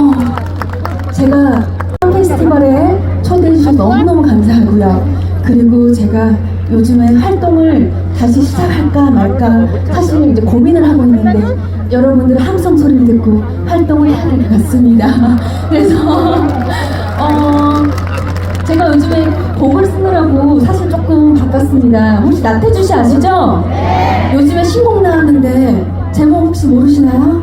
어, 제가 페스티벌에 초대해 주셔서 너무너무 감사하고요. 그리고 제가 요즘에 활동을 다시 시작할까 말까 사실 이제 고민을 하고 있는데 여러분들의 함성 소리를 듣고 활동을 해야 될 것 같습니다. 그래서 어, 제가 요즘에 곡을 쓰느라고 사실 조금 바빴습니다. 혹시 나태주 씨 아시죠? 요즘에 신곡 나왔는데 제목 혹시 모르시나요?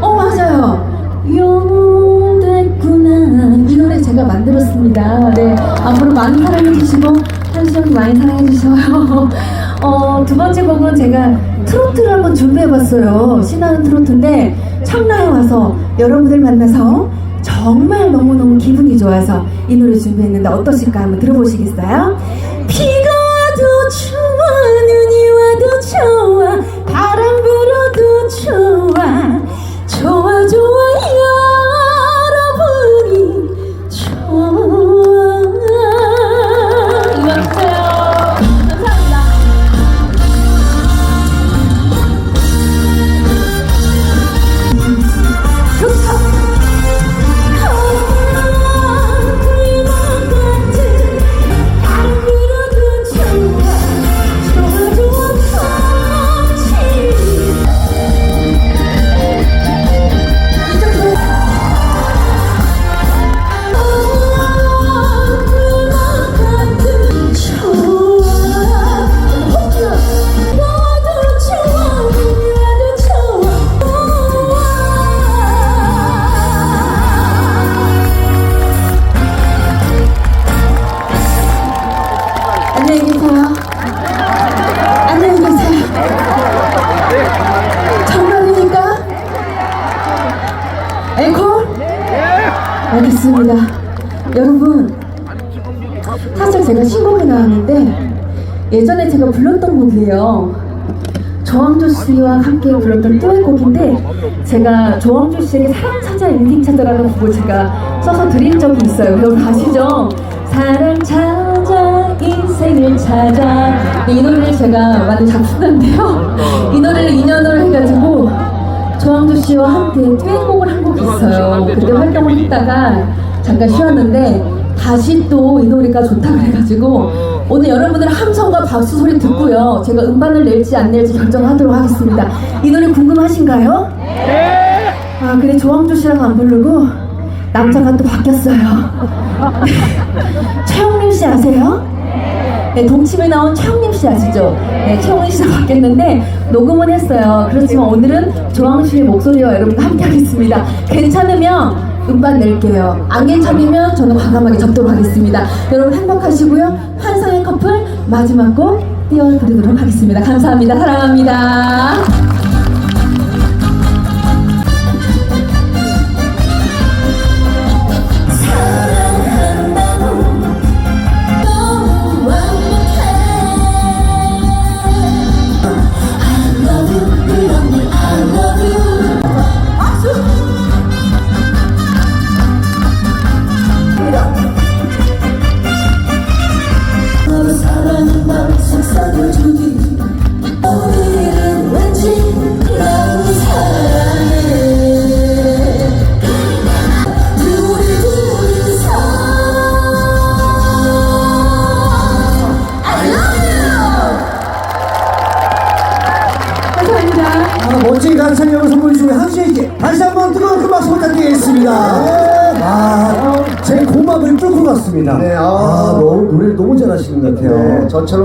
어 맞아요. 영웅 됐구나 이 노래 제가 만들었습니다. 네 앞으로 많은 사랑해 주시고 한수영도 많이 사랑해 주셔요. 어 두 번째 곡은 제가 트로트를 한번 준비해봤어요. 신나는 트로트인데 청라에 와서 여러분들 만나서 정말 너무너무 기분이 좋아서 이 노래 준비했는데 어떠실까 한번 들어보시겠어요? 비가 안녕히 계세요. 안녕히 계세요. 정말입니까? 앵콜? 알겠습니다. 여러분, 사실 제가 신곡이 나왔는데 예전에 제가 불렀던 곡이에요. 조항조 씨와 함께 불렀던 듀엣곡인데 제가 조항조 씨에게 사랑 찾아 인생 찾아라는 곡을 제가 써서 드린 적이 있어요. 여러분 아시죠? 사랑 찾아 찾아 이 노래를 제가 만든 작품인데요. 이 노래를 인연으로 해가지고 조항조 씨와 함께 듀엣곡을 한 곡이 있어요. 그때 활동을 했다가 잠깐 쉬었는데 다시 또 이 노래가 좋다고 해가지고 오늘 여러분들 함성과 박수 소리 듣고요. 제가 음반을 낼지 안 낼지 결정하도록 하겠습니다. 이 노래 궁금하신가요? 네! 아, 근데 조항조 씨랑 안 부르고 남자가 또 바뀌었어요. 최영림 씨 아세요? 네, 동침에 나온 최영림 씨 아시죠? 네, 최영림 씨가 바뀌었는데 녹음은 했어요. 그렇지만 오늘은 조항 씨의 목소리와 여러분과 함께 하겠습니다. 괜찮으면 음반 낼게요. 안 괜찮으면 저는 과감하게 접도록 하겠습니다. 여러분 행복하시고요. 환상의 커플 마지막 곡 띄워드리도록 하겠습니다. 감사합니다. 사랑합니다. 다시 한번 뜨거운 큰 박수 부탁드리겠습니다. 아, 제 고막을 뚫고 갔습니다. 네, 아. 아, 너무, 노래를 너무 잘하시는 것 같아요. 네, 저처럼